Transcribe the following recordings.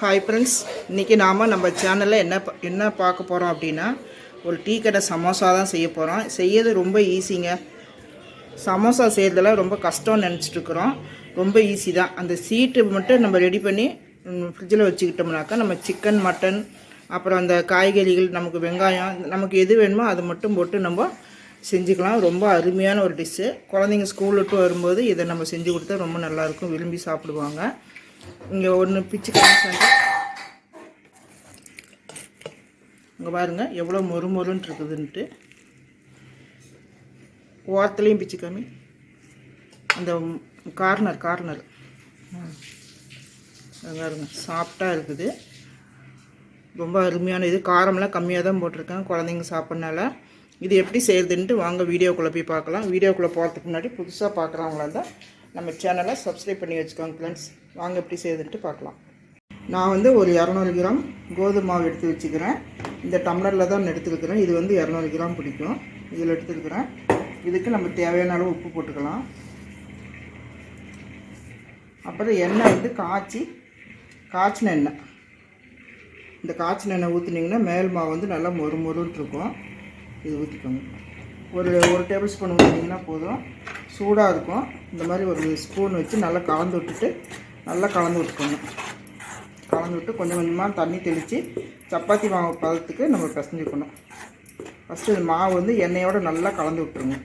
Hi friends இன்றைக்கி நாம் நம்ம சேனலில் என்ன என்ன பார்க்க போகிறோம் அப்படின்னா ஒரு டீ கடை சமோசா தான் செய்ய போகிறோம் செய்யறது ரொம்ப ஈஸிங்க சமோசா செய்கிறதுல ரொம்ப கஷ்டம்னு நினச்சிட்ருக்குறோம் ரொம்ப ஈஸி தான். அந்த சீட்டு மட்டும் நம்ம ரெடி பண்ணி ஃப்ரிட்ஜில் வச்சுக்கிட்டோம்னாக்கா நம்ம சிக்கன் மட்டன் அப்புறம் அந்த காய்கறிகள் நமக்கு வெங்காயம் நமக்கு எது வேணுமோ அதை மட்டும் போட்டு நம்ம செஞ்சுக்கலாம். ரொம்ப அருமையான ஒரு டிஷ்ஷு குழந்தைங்க ஸ்கூல் விட்டு வரும்போது இதை நம்ம செஞ்சு கொடுத்தா ரொம்ப நல்லாயிருக்கும் விரும்பி சாப்பிடுவாங்க. இங்கே ஒன்று பிச்சு காமிச்சாங்க இங்கே பாருங்கள் எவ்வளோ மொறு மொறுன்ட்டு இருக்குதுன்ட்டு ஓரத்துலேயும் பிச்சு காமி. அந்த கார்னர் கார்னர் பாருங்க சாஃப்டாக இருக்குது. ரொம்ப அருமையான இது. காரம்லாம் கம்மியாக தான் போட்டிருக்கேன் குழந்தைங்க சாப்பிட்றனால இது எப்படி செய்கிறதுன்ட்டு வாங்க வீடியோக்குள்ளே போய் பார்க்கலாம். வீடியோக்குள்ளே போகிறதுக்கு முன்னாடி புதுசாக பார்க்குறவங்களா இருந்தால் நம்ம சேனலை சப்ஸ்கிரைப் பண்ணி வச்சுக்கோங்க ஃப்ரெண்ட்ஸ் வாங்க எப்படி செய்யுதுன்ட்டு பார்க்கலாம். நான் வந்து ஒரு இரநூறு கிராம் கோதுமை மாவு எடுத்து வச்சுக்கிறேன். இந்த டம்ளரில் தான் எடுத்துருக்கிறேன் இது வந்து இரநூறு கிராம் பிடிக்கும். இதில் எடுத்துருக்கிறேன் இதுக்கு நம்ம தேவையான அளவு உப்பு போட்டுக்கலாம். அப்புறம் எண்ணெய் வந்து காய்ச்சி காய்ச்சின எண்ணெய். இந்த காய்ச்சின எண்ணெய் ஊற்றுனீங்கன்னா மேல் மாவு வந்து நல்லா மொறு மொறுன்ட்டு இருக்கும். இது ஊற்றிக்கோங்க ஒரு ஒரு டேபிள் ஸ்பூன் ஊற்றினீங்கன்னா போதும். சூடாக இருக்கும். இந்த மாதிரி ஒரு ஸ்பூன் வச்சு நல்லா கலந்து விட்டுட்டு நல்லா கலந்து விட்டுக்கோங்க. கலந்து விட்டு கொஞ்சம் கொஞ்சமாக தண்ணி தெளித்து சப்பாத்தி மாவு பதத்துக்கு நம்ம பிசைஞ்சுக்கணும் ஃபஸ்ட்டு இந்த மாவு வந்து எண்ணெயோடு நல்லா கலந்து விட்டுருங்க.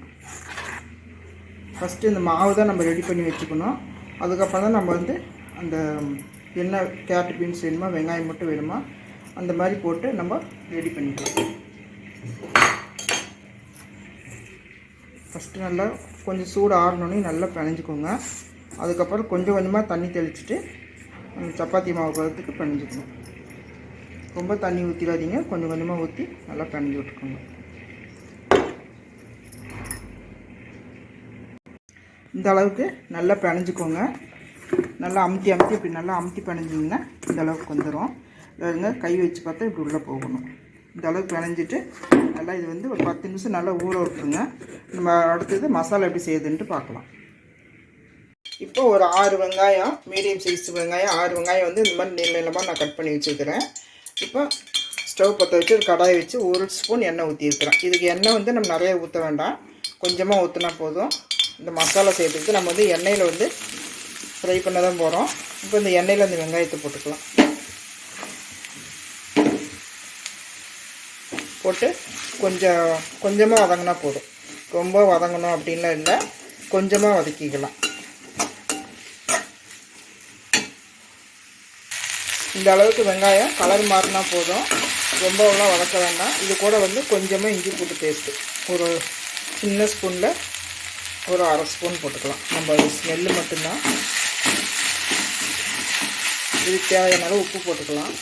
ஃபஸ்ட்டு இந்த மாவு தான் நம்ம ரெடி பண்ணி வச்சுக்கணும். அதுக்கப்புறம் தான் நம்ம வந்து அந்த என்ன கேரட் பீன்ஸ் வேணுமா வெங்காயம் மட்டும் வேணுமா அந்த மாதிரி போட்டு நம்ம ரெடி பண்ணிக்கலாம். ஃபஸ்ட்டு நல்லா கொஞ்சம் சூடு ஆறணுன்னே நல்லா பிணைஞ்சிக்கோங்க. அதுக்கப்புறம் கொஞ்சம் கொஞ்சமாக தண்ணி தெளிச்சுட்டு அந்த சப்பாத்தி மாவு பதத்துக்கு பிணைஞ்சிக்கணும் ரொம்ப தண்ணி ஊற்றிடாதீங்க கொஞ்சம் கொஞ்சமாக ஊற்றி நல்லா பிணைஞ்சி விட்டுக்கோங்க. இந்த அளவுக்கு நல்லா பிணைஞ்சிக்கோங்க நல்லா அமுத்தி அமுத்தி இப்படி நல்லா அமுத்தி பிணைஞ்சிங்கன்னா இந்த அளவுக்கு வந்துடும் இல்லைங்க கை வச்சு பார்த்தா இப்படி உள்ளே போகணும். இந்த அளவுக்கு பிணைஞ்சிட்டு நல்லா இது வந்து ஒரு பத்து நிமிஷம் நல்லா ஊற விட்டுருங்க. நம்ம அடுத்தது மசாலா எப்படி செய்யுதுன்ட்டு பார்க்கலாம். இப்போ ஒரு ஆறு வெங்காயம் மீடியம் சைஸ் வெங்காயம் ஆறு வெங்காயம் வந்து இந்த மாதிரி நீள நீளமாக நான் கட் பண்ணி வச்சுருக்கிறேன். இப்போ ஸ்டவ் பற்ற வச்சு ஒரு கடாயை வச்சு ஒரு ஸ்பூன் எண்ணெய் ஊற்றிருக்கிறேன் இதுக்கு எண்ணெய் வந்து நம்ம நிறைய ஊற்ற வேண்டாம். கொஞ்சமாக ஊற்றினா போதும். இந்த மசாலா செய்யறதுக்கு நம்ம வந்து எண்ணெயில் வந்து ஃப்ரை பண்ண தான் போகிறோம் இப்போ இந்த எண்ணெயில் அந்த வெங்காயத்தை போட்டுக்கலாம். போட்டு கொஞ்சம் கொஞ்சமாக வதங்கினா போதும். ரொம்ப வதங்கணும் அப்படின்லாம் இல்லை. கொஞ்சமாக வதக்கிக்கலாம். இந்த அளவுக்கு வெங்காயம் கலர் மாறினா போதும். ரொம்பலாம் வளர்க்க வேண்டாம். இது கூட வந்து கொஞ்சமாக இஞ்சி பூட்டு பேஸ்ட்டு ஒரு சின்ன ஸ்பூனில் ஒரு அரை ஸ்பூன் போட்டுக்கலாம். நம்ம ஸ்மெல்லு மட்டும்தான். இதுக்கு தேவையான அளவு உப்பு போட்டுக்கலாம்.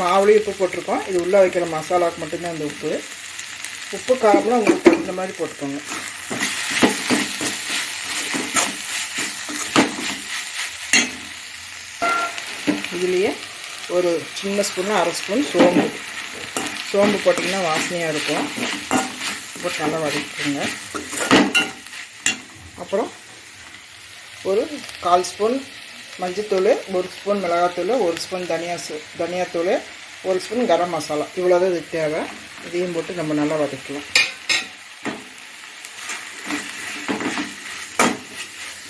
மாவுலேயும் உப்பு போட்டிருக்கோம். இது உள்ளே வைக்கிற மசாலாவுக்கு மட்டும்தான் அந்த உப்பு. உப்பு காரம்லாம் உங்களுக்கு இந்த மாதிரி போட்டுக்கோங்க. இதுலேயே ஒரு சின்ன ஸ்பூன் அரை ஸ்பூன் சோம்பு. சோம்பு போட்டிங்கன்னா வாசனையாக இருக்கும். போட்டு நல்லா வதக்கிக்கோங்க அப்புறம் ஒரு கால் ஸ்பூன் மஞ்சத்தூள் ஒரு ஸ்பூன் மிளகாத்தூள் ஒரு ஸ்பூன் தனியா தனியாத்தூள் ஒரு ஸ்பூன் கரம் மசாலா. இவ்வளோதான் இது தேவை. இதையும் போட்டு நம்ம நல்லா வதக்கலாம்.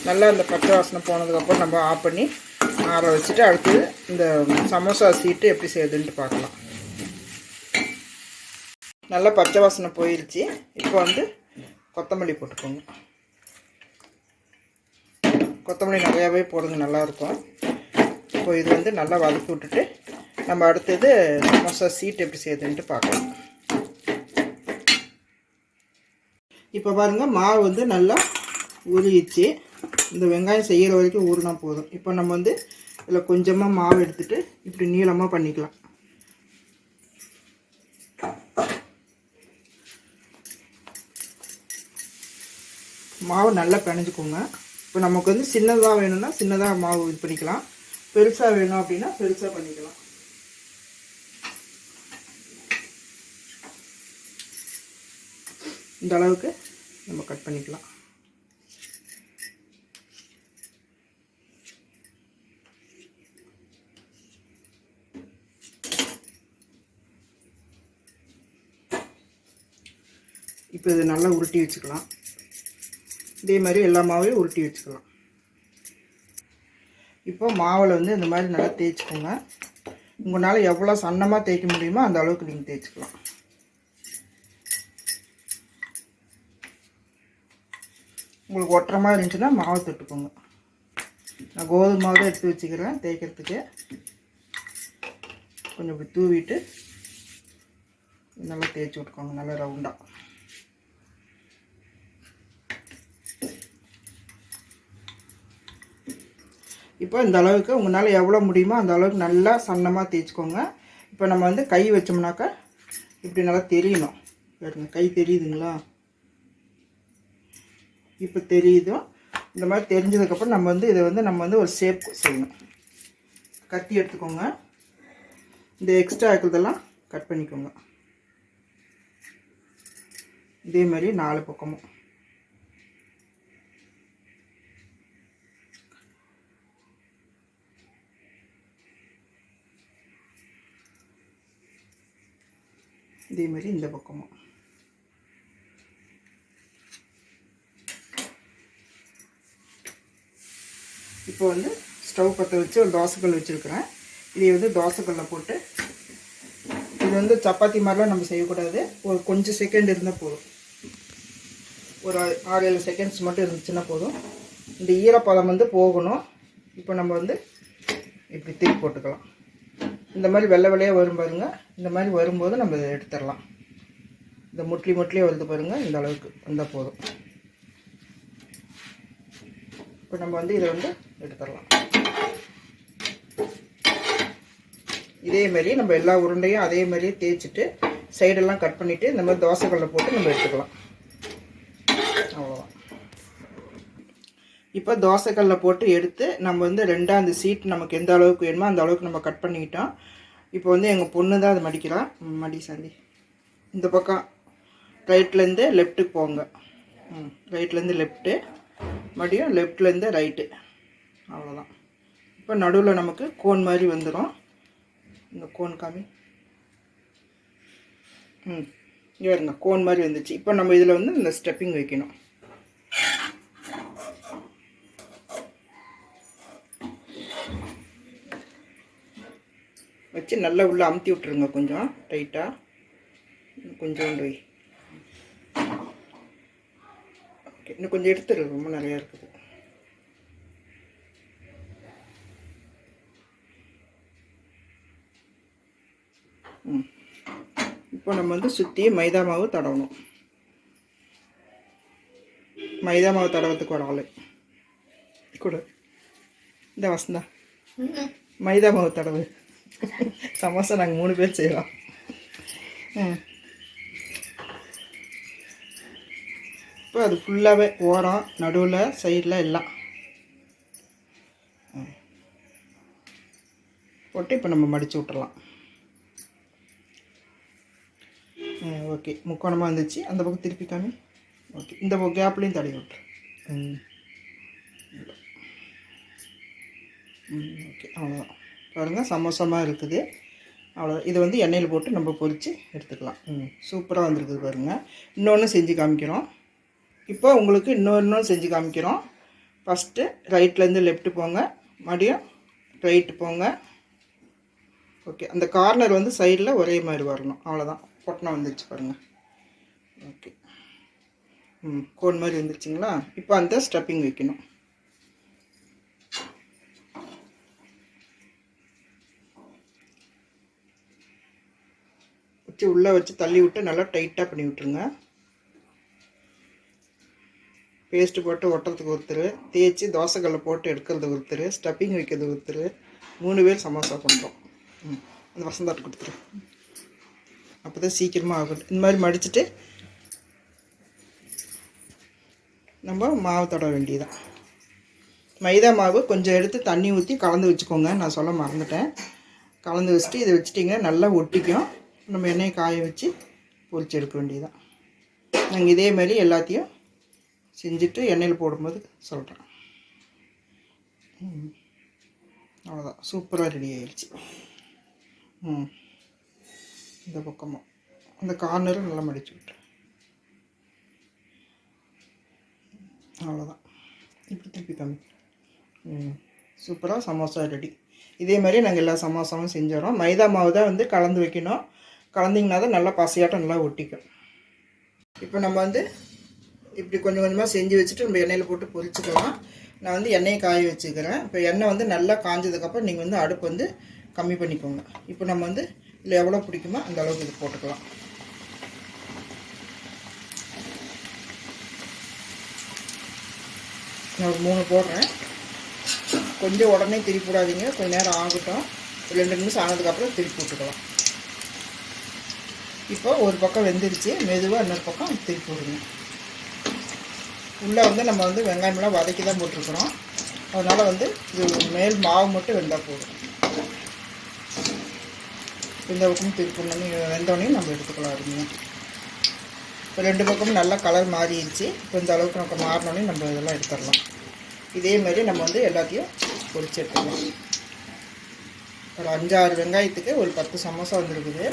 நல்லா இந்த பச்சை வாசனை போனதுக்கப்புறம் நம்ம ஆஃப் பண்ணி ஆற வச்சுட்டு அடுத்தது இந்த சமோசா சீட்டு எப்படி செய்யுதுன்ட்டு பார்க்கலாம். நல்லா பச்சை வாசனை போயிடுச்சு இப்போ வந்து கொத்தமல்லி போட்டுக்கோங்க. கொத்தமல்லி நிறையாவே போடுங்க நல்லாயிருக்கும். இப்போ இது வந்து நல்லா வதக்கி விட்டுட்டு நம்ம அடுத்தது சமோசா சீட் எப்படி செய்யுதுன்ட்டு பார்க்கலாம். இப்போ பாருங்கள் மாவு வந்து நல்லா உருகிச்சு இந்த வெங்காயம் செய்கிற வரைக்கும் ஊறினா போதும். இப்போ நம்ம வந்து இதில் கொஞ்சமாக மாவு எடுத்துகிட்டு இப்படி நீளமாக பண்ணிக்கலாம். மாவு நல்லா பிணைஞ்சிக்கோங்க இப்போ நமக்கு வந்து சின்னதாக வேணும்னா சின்னதாக மாவு இது பண்ணிக்கலாம். பெருசாக வேணும் அப்படின்னா பெருசாக பண்ணிக்கலாம். இந்த அளவுக்கு நம்ம கட் பண்ணிக்கலாம். இப்போ இது நல்லா உருட்டி வச்சுக்கலாம். இதே மாதிரி எல்லா மாவையும் உருட்டி வச்சுக்கலாம். இப்போ மாவில் வந்து இந்த மாதிரி நல்லா தேய்ச்சிக்கோங்க. உங்களால் எவ்வளோ சன்னமாக தேய்க்க முடியுமோ அந்த அளவுக்கு நீங்கள் தேய்ச்சிக்கலாம். உங்களுக்கு ஒட்டுற மாதிரி இருந்துச்சுன்னா மாவு தொட்டுக்கோங்க. நான் கோதுமை மாவு தான் எடுத்து வச்சுக்கிறேன் தேய்க்கிறதுக்கு. கொஞ்சம் இப்படி தூவிட்டு நல்லா தேய்ச்சி விட்டுக்கோங்க நல்லா ரவுண்டாக இப்போ இந்த அளவுக்கு உங்களால் எவ்வளோ முடியுமோ அந்த அளவுக்கு நல்லா சன்னமாக தேய்ச்சிக்கோங்க. இப்போ நம்ம வந்து கை வச்சோம்னாக்கா இப்படி நல்லா தெரியணும். பாருங்க கை தெரியுதுங்களா? இப்போ தெரியுதோ? இந்த மாதிரி தெரிஞ்சதுக்கப்புறம் நம்ம வந்து இதை வந்து நம்ம வந்து ஒரு ஷேப் செய்யணும். கத்தி எடுத்துக்கோங்க. இந்த எக்ஸ்ட்ரா இருக்கிறதெல்லாம் கட் பண்ணிக்கோங்க. இதே மாதிரி நாலு பக்கமும். இதே மாதிரி இந்த பக்கமும். இப்போ வந்து ஸ்டவ் பற்ற வச்சு ஒரு தோசைக்கல் வச்சுருக்குறேன். இதை வந்து தோசைக்கல்லில் போட்டு இது வந்து சப்பாத்தி மாதிரிலாம் நம்ம செய்யக்கூடாது. ஒரு கொஞ்சம் செகண்ட் இருந்தால் போதும். ஒரு ஆறு ஏழு செகண்ட்ஸ் மட்டும் இருந்துச்சுன்னா போதும். இந்த ஈரப்பதம் வந்து போகணும். இப்போ நம்ம வந்து இப்படி திருப்பி போட்டுக்கலாம். இந்த மாதிரி வெள்ளை வெள்ளையாக வரும் பாருங்கள் இந்த மாதிரி வரும்போது நம்ம இதை எடுத்துடலாம். இந்த முட்லி முட்லியே வருது பாருங்க இந்த அளவுக்கு. வந்தால் போதும். இப்போ நம்ம வந்து இதை வந்து எடுத்துடலாம். இதே நம்ம எல்லா உருண்டையும் அதே மாதிரியே தேய்ச்சிட்டு சைடெல்லாம் கட் பண்ணிவிட்டு இந்த மாதிரி தோசைக்கல்ல போட்டு நம்ம எடுத்துக்கலாம். இப்போ தோசைக்கல்லில் போட்டு எடுத்து நம்ம வந்து ரெண்டாக அந்த சீட் நமக்கு எந்த அளவுக்கு வேணுமோ அந்த அளவுக்கு நம்ம கட் பண்ணிக்கிட்டோம். இப்போ வந்து எங்கள் பொண்ணு தான் அதை மடிக்கலாம் மடி சாந்தி. இந்த பக்கம் ரைட்லேருந்து லெஃப்ட்டுக்கு போங்க. ம் ரைட்லேருந்து லெஃப்ட்டு மறுபடியும் லெஃப்ட்லேருந்து ரைட்டு அவ்வளோதான் இப்போ நடுவில் நமக்கு கோன் மாதிரி வந்துடும் இந்த கோன் காமி. ம் இங்கே இருங்க கோன் மாதிரி வந்துச்சு. இப்போ நம்ம இதில் வந்து இந்த ஸ்டெப்பிங் வைக்கணும். வச்சு நல்லா உள்ளே அமுத்தி விட்ருங்க கொஞ்சம் டைட்டாக கொஞ்சோண்டு ஓகே இன்னும் கொஞ்சம் எடுத்துரு ரொம்ப நிறையா இருக்குது. ம். இப்போ நம்ம வந்து சுற்றி மைதா மாவு தடவணும். மைதா மாவு தடவத்துக்கு ஒரு ஆள். கொடு. இந்த வசந்தா. மைதா மாவு தடவு. சமோசா நாங்கள் மூணு பேர் செய்யலாம் ம். இப்போ அது ஃபுல்லாகவே ஓரம் நடுவில் சைடில் எல்லாம். போட்டு இப்போ நம்ம மடித்து விட்டுறலாம். ஓகே முக்கோணமாக இருந்துச்சு. அந்த பக்கம் திருப்பி காமி. ஓகே இந்த பக்கம் கேப்லேயும் தடவி ம். ஓகே அவ்வளோதான் பாருங்கள் சமோசமாக இருக்குது. அவ்வளோ இதை வந்து எண்ணெயில் போட்டு நம்ம பொரித்து எடுத்துக்கலாம். ம் சூப்பராக வந்திருக்குது பாருங்கள் இன்னொன்று செஞ்சு காமிக்கிறோம். இப்போ உங்களுக்கு இன்னொன்று செஞ்சு காமிக்கிறோம். ஃபஸ்ட்டு ரைட்லேருந்து லெஃப்ட்டு போங்க. மறுபடியும் ரைட்டு போங்க. ஓகே அந்த கார்னர் வந்து சைடில் ஒரே மாதிரி வரணும். அவ்வளோதான் பொட்டணம் வந்துருச்சு பாருங்கள் ஓகே ம் கோன் மாதிரி வந்துருச்சுங்களா? இப்போ அந்த ஸ்டப்பிங் வைக்கணும். வச்சு உள்ளே வச்சு தள்ளி விட்டு நல்லா டைட்டாக பண்ணி விட்டுருங்க. பேஸ்ட்டு போட்டு ஒட்டுறதுக்கு ஒருத்தர் தேய்ச்சி தோசைக்கல்ல போட்டு எடுக்கிறது ஒருத்தர் ஸ்டப்பிங் வைக்கிறது ஒருத்தர் மூணு பேர் சமோசா பண்ணுறோம் ம் அந்த வசந்தாட்டு கொடுத்துரு. அப்போ தான் சீக்கிரமாக ஆகும் இந்த மாதிரி மடிச்சுட்டு நம்ம மாவு தொட வேண்டியதான் மைதா மாவு கொஞ்சம் எடுத்து தண்ணி ஊற்றி கலந்து வச்சுக்கோங்க. நான் சொல்ல மறந்துட்டேன். கலந்து வச்சுட்டு இதை வச்சுட்டிங்கன்னா நல்லா ஒட்டிக்கும். நம்ம எண்ணெயை காய வச்சு பொரிச்சு எடுக்க வேண்டியதான் நாங்கள் இதே மாதிரி எல்லாத்தையும் செஞ்சுட்டு எண்ணெயில் போடும்போது சொல்கிறேன் அவ்வளோதான் சூப்பராக ரெடி ஆயிடுச்சு. ம். இந்த பக்கமும். அந்த கார்னரும் நல்லா மடிச்சு விட்டேன். அவ்வளோதான் இப்படி திருப்பி கம்மி ம். சூப்பராக சமோசா ரெடி இதே மாதிரி நாங்கள் எல்லா சமோசாவும் செஞ்சிடறோம் மைதா மாவு தான் வந்து கலந்து வைக்கணும். கலந்திங்கன்னா தான் நல்லா பசையாட்டம் நல்லா ஒட்டிக்கும். இப்போ நம்ம வந்து இப்படி கொஞ்சம் கொஞ்சமாக செஞ்சு வச்சுட்டு நம்ம எண்ணெயில் போட்டு பொரிச்சுக்கலாம். நான் வந்து எண்ணெயை காய வச்சுக்கிறேன். இப்போ எண்ணெய் வந்து நல்லா காஞ்சதுக்கப்புறம் நீங்கள் வந்து அடுப்பு வந்து கம்மி பண்ணிக்கோங்க. இப்போ நம்ம வந்து இதில் எவ்வளோ பிடிக்குமோ அந்த அளவுக்கு இது போட்டுக்கலாம். நான் ஒரு மூணு போடுறேன். கொஞ்சம் உடனே திருப்பி விடாதீங்க. கொஞ்சம் நேரம் ஆகட்டும். ரெண்டு நிமிஷம் ஆனதுக்கப்புறம் திருப்பி விட்டுக்கலாம் இப்போ ஒரு பக்கம் வெந்துருச்சு மெதுவாக இன்னொரு பக்கம் திருப்பி விடுங்க உள்ளே வந்து நம்ம வந்து வெங்காயமெல்லாம் வதக்கி தான் போட்டிருக்கிறோம். அதனால் வந்து இது மேல் மாவு மட்டும் வெந்தால் போதும். இந்த பக்கமும் திருப்பி வெந்தோடனே நம்ம எடுத்துக்கலாம் இருங்க இப்போ ரெண்டு பக்கமும் நல்லா கலர் மாறிடுச்சு. இப்போ இந்த அளவுக்கு நமக்கு மாறினோடனே நம்ம இதெல்லாம் எடுத்துடலாம். இதே மாதிரி நம்ம வந்து எல்லாத்தையும் பொறிச்சு எடுத்துக்கலாம். ஒரு அஞ்சாறு வெங்காயத்துக்கு ஒரு பத்து சமோசா வந்துருக்குது.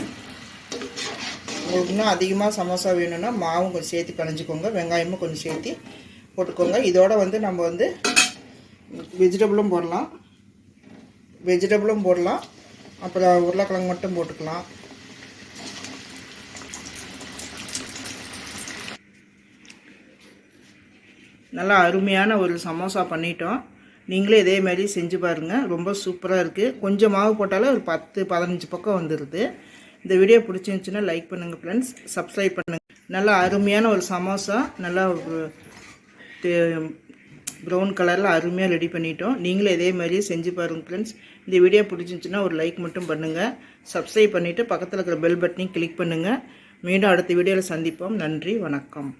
உங்களுக்கு இன்னும் அதிகமாக சமோசா வேணும்னா மாவும் கொஞ்சம் சேர்த்து பிணைஞ்சிக்கோங்க வெங்காயமும் கொஞ்சம் சேர்த்து போட்டுக்கோங்க. இதோட வந்து நம்ம வந்து வெஜிடபிளும் போடலாம். வெஜிடபிளும் போடலாம். அப்புறம் உருளைக்கிழங்கு மட்டும் போட்டுக்கலாம். நல்லா அருமையான ஒரு சமோசா பண்ணிட்டோம். நீங்களே இதே மாதிரி செஞ்சு பாருங்கள் ரொம்ப சூப்பராக இருக்குது கொஞ்சம் மாவு போட்டாலே ஒரு பத்து பதினஞ்சு பக்கம் வந்துடுது இந்த வீடியோ பிடிச்சிருந்துச்சுன்னா லைக் பண்ணுங்கள் ஃப்ரெண்ட்ஸ் சப்ஸ்கிரைப் பண்ணுங்கள் நல்லா அருமையான ஒரு சமோசா நல்லா ப்ரௌன் கலரில் அருமையாக ரெடி பண்ணிட்டோம். நீங்களும் இதே மாதிரியே செஞ்சு பாருங்கள் ஃப்ரெண்ட்ஸ் இந்த வீடியோ பிடிச்சிருந்துச்சுன்னா ஒரு லைக் மட்டும் பண்ணுங்கள் சப்ஸ்கிரைப் பண்ணிவிட்டு பக்கத்தில் இருக்கிற பெல் பட்டனையும் கிளிக் பண்ணுங்கள் மீண்டும் அடுத்த வீடியோவில் சந்திப்போம். நன்றி வணக்கம்.